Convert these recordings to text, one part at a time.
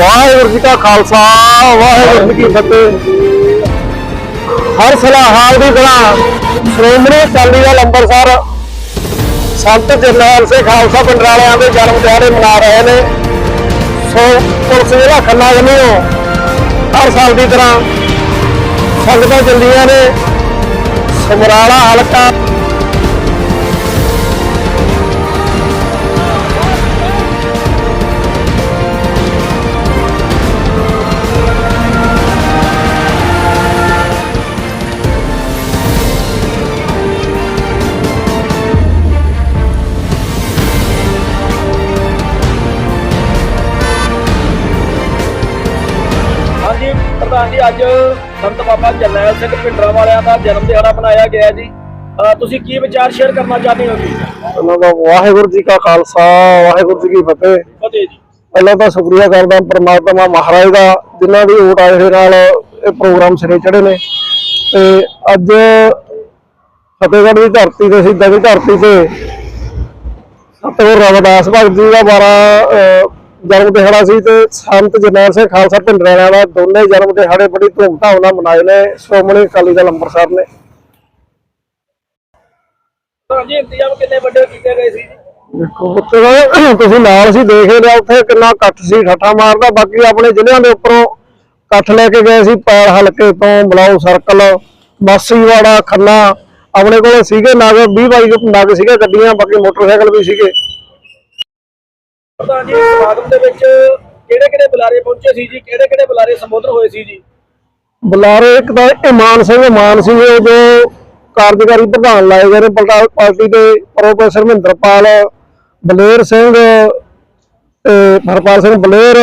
ਵਾਹਿਗੁਰੂ ਜੀ ਕਾ ਖਾਲਸਾ, ਵਾਹਿਗੁਰੂ ਜੀ ਕੀ ਫਤਿਹ। ਹਰ ਸਲਾ ਦੀ ਤਰ੍ਹਾਂ ਸ਼੍ਰੋਮਣੀ ਅਕਾਲੀ ਦਲ ਅੰਮ੍ਰਿਤਸਰ ਸੰਤ ਜਰਨੈਲ ਸਿੰਘ ਖਾਲਸਾ ਪੰਡਰਾਲਿਆਂ ਦੇ ਜਨਮ ਦਿਹਾੜੇ ਮਨਾ ਰਹੇ ਨੇ। ਸੋ ਪੁਲਿਸ ਜਿਹੜਾ ਖੰਨਾ ਵੱਲੋਂ ਹਰ ਸਾਲ ਦੀ ਤਰ੍ਹਾਂ ਸੰਗਤਾਂ ਚੱਲੀਆਂ ਨੇ। ਸਮਰਾਲਾ ਹਲਕਾ ਪ੍ਰਧਾਨ ਜੀ ਅੱਜ ਸੰਤ ਬਾਬਾ ਜਰਨੈਲ ਸਿੰਘ ਭਿੰਡਰਾਂ ਵਾਲਿਆਂ ਦਾ ਜਨਮ ਦਿਹਾੜਾ ਮਨਾਇਆ ਗਿਆ ਹੈ ਜੀ ਤੁਸੀਂ ਕੀ ਵਿਚਾਰ ਸ਼ੇਅਰ ਕਰਨਾ ਚਾਹੁੰਦੇ ਹੋ ਜੀ? ਉਹਨਾਂ ਦਾ ਵਾਹਿਗੁਰੂ ਜੀ ਕਾ ਖਾਲਸਾ ਵਾਹਿਗੁਰੂ ਜੀ ਕੀ ਫਤਿਹ। ਫਤਿਹ ਜੀ। ਪਹਿਲਾਂ ਤਾਂ ਸ਼ੁਕਰੀਆ ਕਰਦਾ ਪ੍ਰਮਾਤਮਾ ਮਹਾਰਾਜ ਦਾ ਜਿਨ੍ਹਾਂ ਦੀ ਓਟ ਆਏ ਹੋਏ ਨਾਲ ਇਹ ਪ੍ਰੋਗਰਾਮ ਸਿਰੇ ਚੜੇ ਨੇ। ਤੇ ਅੱਜ ਫਤਿਹਗੜ੍ਹ ਦੀ ਧਰਤੀ ਤੇ ਸਿੱਧਾ ਦੀ ਧਰਤੀ ਤੇ ਸਤਿਗੁਰ ਰਵਿਦਾਸ ਭਗਤ ਜੀ ਦਾ 12 ਅਹ, ਜਨਮ ਦਿਹਾੜਾ ਸੀ ਤੇ ਸੰਤ ਜਰਨੈਲ ਸਿੰਘ ਖਾਲਸਾ ਭਿੰਡਰਾਣਾ ਦਾ ਦੋਨੇ ਜਨਮ ਦਿਹਾੜੇ ਬੜੀ ਧੂਮਧਾਮ ਨਾਲ ਮਨਾਏ ਨੇ। ਸ਼੍ਰੋਮਣੀ ਅਕਾਲੀ ਦਲ ਅੰਮ੍ਰਿਤਸਰ ਨੇ। ਪ੍ਰਧਾਨ ਜੀ ਇੰਤਜ਼ਾਮ ਕਿੰਨੇ ਵੱਡੇ ਕੀਤੇ ਗਏ ਸੀ? ਜੀ ਦੇਖੋ ਉੱਤੇ ਤਾਂ ਤੁਸੀਂ ਨਾਲ ਸੀ ਦੇਖ ਲਿਆ ਉੱਥੇ ਕਿੰਨਾ ਇਕੱਠ ਸੀ ਠੱਠਾ ਮਾਰਦਾ ਬਾਕੀ ਆਪਣੇ ਜ਼ਿਲ੍ਹਿਆਂ ਦੇ ਉੱਪਰੋਂ ਇਕੱਠ ਲੈ ਕੇ ਗਏ ਸੀ ਪੈਲ ਹਲਕੇ ਤੋਂ ਬਲਾਉ ਸਰਕਲ ਮਾਸੀਵਾੜਾ ਖੰਨਾ ਆਪਣੇ ਕੋਲੇ ਸੀਗੇ ਨਗ 20 22 ਨਗ ਸੀਗੇ ਗੱਡੀਆਂ ਬਾਕੀ ਮੋਟਰਸਾਈਕਲ ਵੀ ਸੀਗੇ। ਪ੍ਰਧਾਨ ਜੀ, ਸਮਾਗਮ ਦੇ ਵਿੱਚ ਕਿਹੜੇ ਕਿਹੜੇ ਬੁਲਾਰੇ ਪਹੁੰਚੇ ਸੀ ਜੀ? ਕਿਹੜੇ ਕਿਹੜੇ ਬੁਲਾਰੇ ਸੰਬੋਧਨ ਹੋਏ ਸੀ ਜੀ? ਬੁਲਾਰੇ ਇੱਕ ਤਾਂ ਇਮਾਨ ਸਿੰਘ ਮਾਨ ਸੀ ਜੋ ਕਾਰਜਕਾਰੀ ਪ੍ਰਧਾਨ ਲਾਏ ਗਏ ਨੇ ਪਾਰਟੀ ਦੇ ਪ੍ਰੋਫੈਸਰ ਮਹਿੰਦਰਪਾਲ ਬਲੇਰ ਸਿੰਘ ਤੇ ਹਰਪਾਲ ਸਿੰਘ ਬਲੇਰ,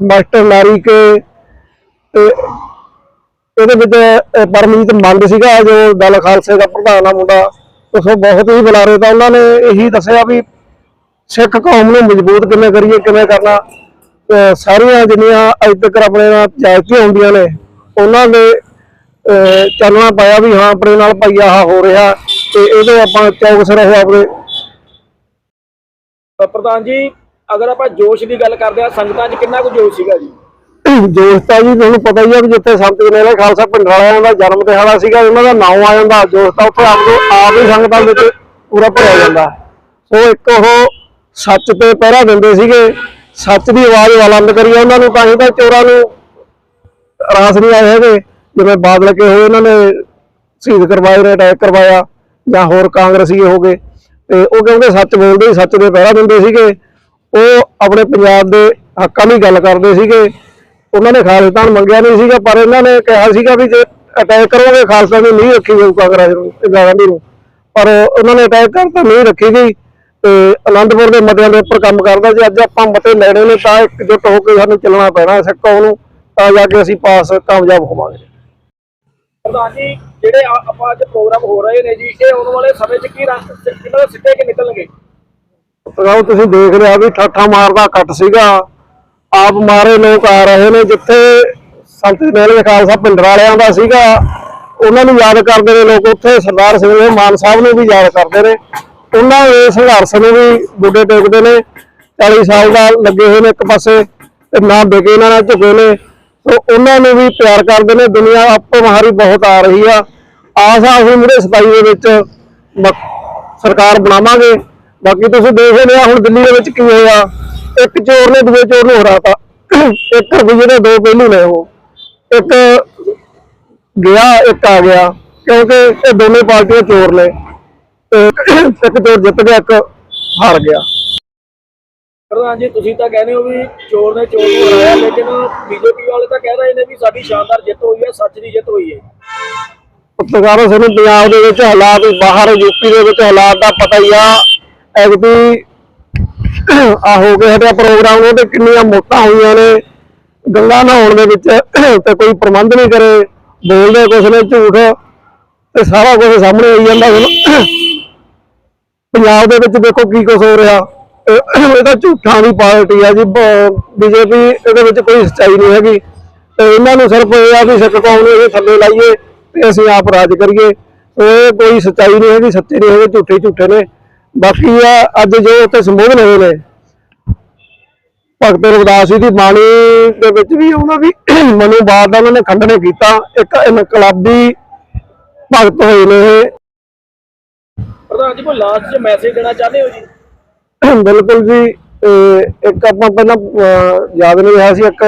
ਮਾਸਟਰ ਨਾਰੀ ਕੇ ਤੇ ਇਹਦੇ ਵਿੱਚ ਪਰਮਜੀਤ ਮੰਡ ਸੀਗਾ, ਜੋ ਦਲ ਖਾਲਸੇ ਦਾ ਪ੍ਰਧਾਨ ਆ ਮੁੰਡਾ, ਉਸ ਬਹੁਤ ਹੀ ਬੁਲਾਰੇ ਤਾਂ ਉਹਨਾਂ ਨੇ ਇਹੀ ਦੱਸਿਆ ਵੀ ਸਿੱਖ ਕੌਮ ਨੂੰ ਮਜ਼ਬੂਤ ਕਿਵੇਂ ਕਰੀਏ ਕਿਵੇਂ ਕਰਨਾ? ਸਾਰੀਆਂ ਜਿੰਨੀਆਂ ਅੱਜ ਤੱਕ ਆਪਣੇ ਨਾਲ ਜਾਇਜ਼ੀਆਂ ਹੁੰਦੀਆਂ ਨੇ ਉਹਨਾਂ ਦੇ ਚਾਨਣਾ ਪਾਇਆ ਵੀ ਹਾਂ ਆਪਣੇ ਨਾਲ ਭਾਈ ਆਹ ਹੋ ਰਿਹਾ ਤੇ ਇਹਦੇ ਆਪਾਂ ਚੌਕਸ ਰਹੋ ਆਪਣੇ। ਪ੍ਰਧਾਨ ਜੀ ਅਗਰ ਆਪਾਂ ਜੋਸ਼ ਦੀ ਗੱਲ ਕਰਦੇ ਆ ਸੰਗਤਾਂ 'ਚ ਕਿੰਨਾ ਕੁ ਜੋਸ਼ ਸੀਗਾ ਜੀ? ਦੋਸਤਾ ਜੀ ਤੁਹਾਨੂੰ ਪਤਾ ਹੀ ਆ ਵੀ ਜਿੱਥੇ ਸੰਤ ਜਨੇਲਾ ਖਾਲਸਾ ਪਿੰਡਰਾਲਿਆਂ ਦਾ ਜਨਮ ਦਿਹਾੜਾ ਸੀਗਾ ਉਹਨਾਂ ਦਾ ਨਾਮ ਆ ਜਾਂਦਾ ਦੋਸਤਾ ਉੱਥੇ ਆਪ ਆਪ ਹੀ ਸੰਗਤਾਂ ਵਿੱਚ ਪੂਰਾ ਭਰਿਆ ਜਾਂਦਾ। ਸੋ ਇੱਕ ਉਹ ਸੱਚ ਤੇ ਪਹਿਰਾ ਦਿੰਦੇ ਸੀਗੇ, ਸੱਚ ਦੀ ਆਵਾਜ਼ ਬੁਲੰਦ ਕਰੀ ਉਹਨਾਂ ਨੂੰ, ਤਾਂ ਹੀ ਤਾਂ ਚੋਰਾਂ ਨੂੰ ਰਾਸ ਨਹੀਂ ਆਏ ਹੈਗੇ, ਜਿਵੇਂ ਬਾਦਲ ਕੇ ਹੋਏ ਉਹਨਾਂ ਨੇ ਸ਼ਹੀਦ ਕਰਵਾਏ ਨੇ ਅਟੈਕ ਕਰਵਾਇਆ, ਜਾਂ ਹੋਰ ਕਾਂਗਰਸੀ ਹੋ ਗਏ, ਤੇ ਉਹ ਕਹਿੰਦੇ ਸੱਚ ਬੋਲਦੇ ਸੀ, ਸੱਚ ਦੇ ਪਹਿਰਾ ਦਿੰਦੇ ਸੀਗੇ, ਉਹ ਆਪਣੇ ਪੰਜਾਬ ਦੇ ਹੱਕਾਂ ਦੀ ਗੱਲ ਕਰਦੇ ਸੀਗੇ, ਉਹਨਾਂ ਨੇ ਖਾਲਿਸਤਾਨ ਮੰਗਿਆ ਨਹੀਂ ਸੀਗਾ, ਪਰ ਇਹਨਾਂ ਨੇ ਕਿਹਾ ਸੀਗਾ ਵੀ ਜੇ ਅਟੈਕ ਕਰੋਗੇ, ਖਾਲਸਾ ਦੀ ਨਹੀਂ ਰੱਖੀ ਜਾਊ ਕਾਂਗਰਸ ਨੂੰ, ਇੰਦਰਾ ਗਾਂਧੀ ਨੂੰ, ਪਰ ਉਹਨਾਂ ਨੇ ਅਟੈਕ ਕਰਤਾ ਨਹੀਂ ਰੱਖੀ ਗਈ ਤੇ ਆਨੰਦਪੁਰ ਦੇ ਮਤਿਆਂ ਦੇ ਉੱਪਰ ਕੰਮ ਕਰਦਾ ਜੇ ਅੱਜ ਆਪਾਂ ਮਤੇ ਲੈਣੇ ਨੇ ਤਾਂ ਇਕਜੁੱਟ ਹੋ ਕੇ ਸਾਨੂੰ ਚੱਲਣਾ ਪੈਣਾ ਸਿੱਖ ਕੌਮ ਨੂੰ ਤਾਂ ਜਾ ਕੇ ਅਸੀਂ ਪਾਸ ਕਾਮਯਾਬ ਹੋਵਾਂਗੇ। ਪ੍ਰਧਾਨ ਜੀ ਜਿਹੜੇ ਆਪਾਂ ਅੱਜ ਪ੍ਰੋਗਰਾਮ ਹੋ ਰਹੇ ਨੇ ਜੀ ਇਹ ਆਉਣ ਵਾਲੇ ਸਮੇਂ 'ਚ ਕੀ ਰੰਗ ਕਿੰਨਾ ਦੇ ਸਿੱਟੇ ਕਿ ਨਿਕਲਣਗੇ? ਤਾਂ ਤੁਸੀਂ ਦੇਖ ਲਿਆ ਵੀ ਠਾਠਾ ਮਾਰਦਾ ਕੱਟ ਸੀਗਾ। ਆਪ ਮਾਰੇ ਲੋਕ ਆ ਰਹੇ ਨੇ ਜਿੱਥੇ ਸੰਤ ਜਨੇਲ ਖਾਲਸਾ ਪਿੰਡਰ ਵਾਲਿਆਂ ਦਾ ਸੀਗਾ। ਉਹਨਾਂ ਨੂੰ ਯਾਦ ਕਰਦੇ ਨੇ ਲੋਕ ਉੱਥੇ ਸਰਦਾਰ ਸਿੰਘ ਮਾਨ ਸਾਹਿਬ ਨੂੰ ਵੀ ਯਾਦ ਕਰਦੇ ਨੇ। ਉਹਨਾਂ ਦੇ ਸੰਘਰਸ਼ ਨੂੰ ਵੀ ਗੁੱਡੇ ਟੇਕਦੇ ਨੇ। 40 ਸਾਲ ਦਾ ਲੱਗੇ ਹੋਏ ਨੇ ਇੱਕ ਪਾਸੇ ਤੇ ਨਾ ਵਿਕੇ ਇਹਨਾਂ ਨਾਲ ਝੁਕੇ ਨੇ। ਸੋ ਉਹਨਾਂ ਨੂੰ ਵੀ ਪਿਆਰ ਕਰਦੇ ਨੇ। ਦੁਨੀਆ ਆਪੋ ਮਹਾਰੀ ਬਹੁਤ ਆ ਰਹੀ ਆ। ਆਸ ਆ ਅਸੀਂ ਮੁਰੇ 27 ਦੇ ਵਿੱਚ ਸਰਕਾਰ ਬਣਾਵਾਂਗੇ। ਬਾਕੀ ਤੁਸੀਂ ਦੇਖ ਹੀ ਲਿਆ ਹੁਣ ਦਿੱਲੀ ਦੇ ਵਿੱਚ ਕੀ ਹੋਇਆ। ਇੱਕ ਚੋਰ ਨੇ ਦੂਜੇ ਚੋਰ ਨੂੰ ਹਰਾਤਾ। ਇੱਕ ਰੁਪਈਏ ਦੇ ਦੋ ਪਹਿਲੂ ਨੇ ਉਹ। ਇੱਕ ਗਿਆ, ਇੱਕ ਆ ਗਿਆ। ਕਿਉਂਕਿ ਇਹ ਦੋਨੇ ਪਾਰਟੀਆਂ ਚੋਰ ਨੇ। ਇੱਕ ਚੋਰ ਜਿੱਤ ਗਿਆ ਇੱਕ ਹਾਰ ਗਿਆ। ਪ੍ਰਧਾਨ ਜੀ ਤੁਸੀਂ ਤਾਂ ਕਹਿੰਦੇ ਹੋ ਵੀ ਚੋਰ ਨੇ ਚੋਰ ਨੂੰ ਹਰਾਇਆ ਲੇਕਿਨ ਬੀਜੇਪੀ ਵਾਲੇ ਤਾਂ ਕਹਿ ਰਹੇ ਨੇ ਵੀ ਸਾਡੀ ਸ਼ਾਨਦਾਰ ਜਿੱਤ ਹੋਈ ਹੈ ਸੱਚ ਦੀ ਜਿੱਤ ਹੋਈ ਹੈ। ਪੱਤਰਕਾਰਾਂ ਸਾਨੂੰ ਪੰਜਾਬ ਦੇ ਵਿੱਚ ਹਾਲਾਤ ਬਾਹਰ ਯੂਪੀ ਦੇ ਵਿੱਚ ਹਾਲਾਤ ਦਾ ਪਤਾ ਹੀ ਆ। ਐਗਦੀ ਆ ਹੋ ਗਿਆ ਸਾਡਾ ਪ੍ਰੋਗਰਾਮ ਉਹਦੇ ਕਿੰਨੀਆਂ ਮੌਤਾਂ ਹੋਈਆਂ ਨੇ। ਗੰਗਾ ਨਹਾਉਣ ਦੇ ਵਿੱਚ ਤੇ ਕੋਈ ਪ੍ਰਬੰਧ ਨਹੀਂ ਕਰੇ ਬੋਲਦੇ ਕੁਛ ਨੇ ਝੂਠ ਤੇ ਸਾਰਾ ਕੁਝ ਸਾਹਮਣੇ ਆਈ ਜਾਂਦਾ ਹੁਣ। ਪੰਜਾਬ ਦੇ ਵਿੱਚ ਦੇਖੋ ਕੀ ਕੁਝ ਹੋ ਰਿਹਾ। ਇਹ ਤਾਂ ਝੂਠਾਂ ਦੀ ਪਾਰਟੀ ਆ ਜੀ ਬੀਜੇਪੀ ਇਹਦੇ ਵਿੱਚ ਕੋਈ ਸੱਚਾਈ ਨਹੀਂ ਹੈਗੀ। ਤੇ ਇਹਨਾਂ ਨੂੰ ਸਿਰਫ ਇਹ ਆ ਵੀ ਸਿੱਖ ਕੌਮ ਨੂੰ ਇਹ ਥੱਲੇ ਲਾਈਏ ਤੇ ਅਸੀਂ ਆਪ ਰਾਜ ਕਰੀਏ। ਇਹ ਕੋਈ ਸੱਚਾਈ ਨਹੀਂ ਹੈਗੀ, ਸੱਚੇ ਨਹੀਂ ਹੈਗੇ, ਝੂਠੇ ਝੂਠੇ ਨੇ। ਬਾਕੀ ਆ, ਅੱਜ ਜੋ ਉੱਥੇ ਸੰਬੋਧਨ ਹੋਏ ਨੇ, ਭਗਤ ਰਵਿਦਾਸ ਜੀ ਦੀ ਬਾਣੀ ਦੇ ਵਿੱਚ ਵੀ ਉਹਨਾਂ ਵੀ ਮਨੋਵਾਦ ਦਾ ਉਹਨਾਂ ਨੇ ਖੰਡਨ ਕੀਤਾ। ਇੱਕ ਇਨਕਲਾਬੀ ਭਗਤ ਹੋਏ ਨੇ ਇਹ। ਪ੍ਰਧਾਨ ਜੀ, ਕੋਈ ਲਾਸਟ 'ਚ ਮੈਸੇਜ ਦੇਣਾ ਚਾਹੁੰਦੇ ਹੋ ਜੀ? ਬਿਲਕੁਲ ਜੀ ਇੱਕ ਆਪਾਂ ਪਹਿਲਾਂ ਯਾਦ ਨਹੀਂ ਰਿਹਾ ਸੀ, ਇੱਕ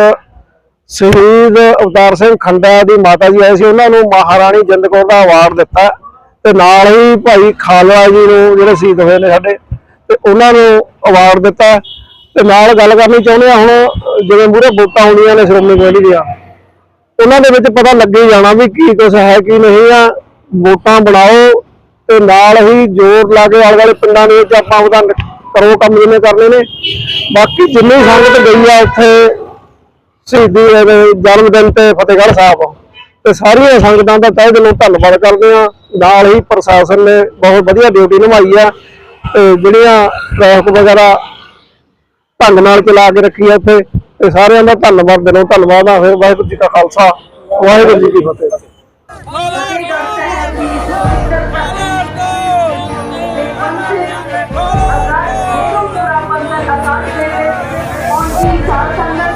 ਸ਼ਹੀਦ ਅਵਤਾਰ ਸਿੰਘ ਖੰਡਾ ਦੀ ਮਾਤਾ ਜੀ ਆਏ ਸੀ, ਉਹਨਾਂ ਨੂੰ ਮਹਾਰਾਣੀ ਜਿੰਦ ਕੌਰ ਦਾ ਅਵਾਰਡ ਦਿੱਤਾ ਤੇ ਨਾਲ ਹੀ ਭਾਈ ਖਾਲੜਾ ਜੀ ਨੂੰ ਜਿਹੜੇ ਸ਼ਹੀਦ ਹੋਏ ਨੇ ਸਾਡੇ, ਤੇ ਉਹਨਾਂ ਨੂੰ ਅਵਾਰਡ ਦਿੱਤਾ। ਤੇ ਨਾਲ ਗੱਲ ਕਰਨੀ ਚਾਹੁੰਦੇ ਆ ਹੁਣ, ਜਿਵੇਂ ਮੂਰੇ ਵੋਟਾਂ ਆਉਣੀਆਂ ਨੇ ਸ਼੍ਰੋਮਣੀ ਕਮੇਟੀ ਦੀਆਂ, ਉਹਨਾਂ ਦੇ ਵਿੱਚ ਪਤਾ ਲੱਗੇ ਹੀ ਜਾਣਾ ਵੀ ਕੀ ਕੁਝ ਹੈ, ਕੀ ਨਹੀਂ ਆ। ਵੋਟਾਂ ਬਣਾਓ ਤੇ ਨਾਲ ਹੀ ਜ਼ੋਰ ਲਾ ਕੇ ਆਲੇ ਵਾਲੇ ਪਿੰਡਾਂ ਦੇ ਵਿੱਚ ਆਪਾਂ ਉਹਦਾ ਕਰੋ ਕੰਮ ਜਿਵੇਂ ਕਰਨੇ ਨੇ। ਬਾਕੀ ਜਿੰਨੀ ਸੰਗਤ ਗਈ ਆ ਉੱਥੇ ਸ਼ਹੀਦੀ ਦੇ ਜਨਮ ਦਿਨ ਤੇ ਫਤਿਹਗੜ੍ਹ ਸਾਹਿਬ। ਤੇ ਸਾਰੀਆਂ ਸੰਗਤਾਂ ਦਾ ਤਹਿ ਦਿਲੋਂ ਧੰਨਵਾਦ ਕਰਦੇ ਆ ਨਾਲ ਹੀ ਪ੍ਰਸ਼ਾਸਨ ਨੇ ਬਹੁਤ ਵਧੀਆ ਡਿਊਟੀ ਨਿਭਾਈ ਆ। ਤੇ ਜਿਹੜੀਆਂ ਟ੍ਰੈਫਿਕ ਵਗੈਰਾ ਢੰਗ ਨਾਲ ਚਲਾ ਕੇ ਰੱਖੀ ਆ ਉੱਥੇ ਤੇ ਸਾਰਿਆਂ ਦਾ ਧੰਨਵਾਦ ਦਿਲੋਂ ਧੰਨਵਾਦ ਆ। ਫਿਰ ਵਾਹਿਗੁਰੂ ਜੀ ਕਾ ਖਾਲਸਾ, ਵਾਹਿਗੁਰੂ ਜੀ ਕੀ ਫਤਿਹ। ਸਿੱਖੀ ਦੀ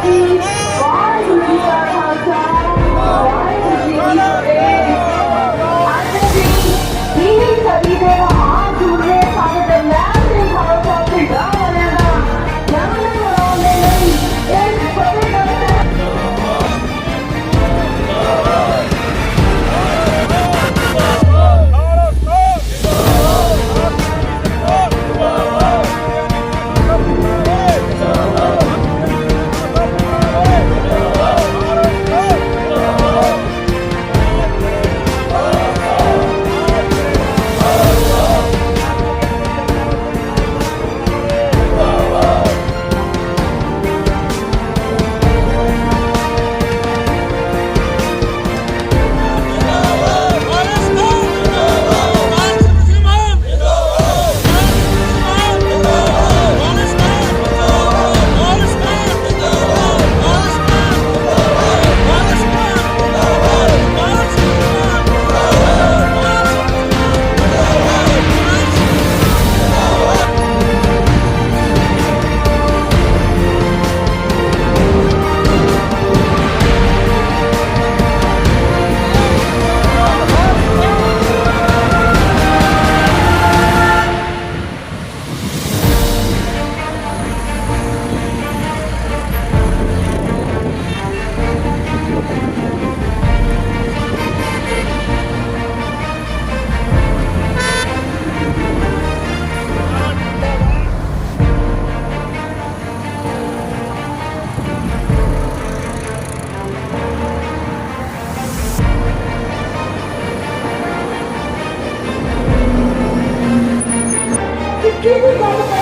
ਗੱਲ ਕਰਾਂਗੇ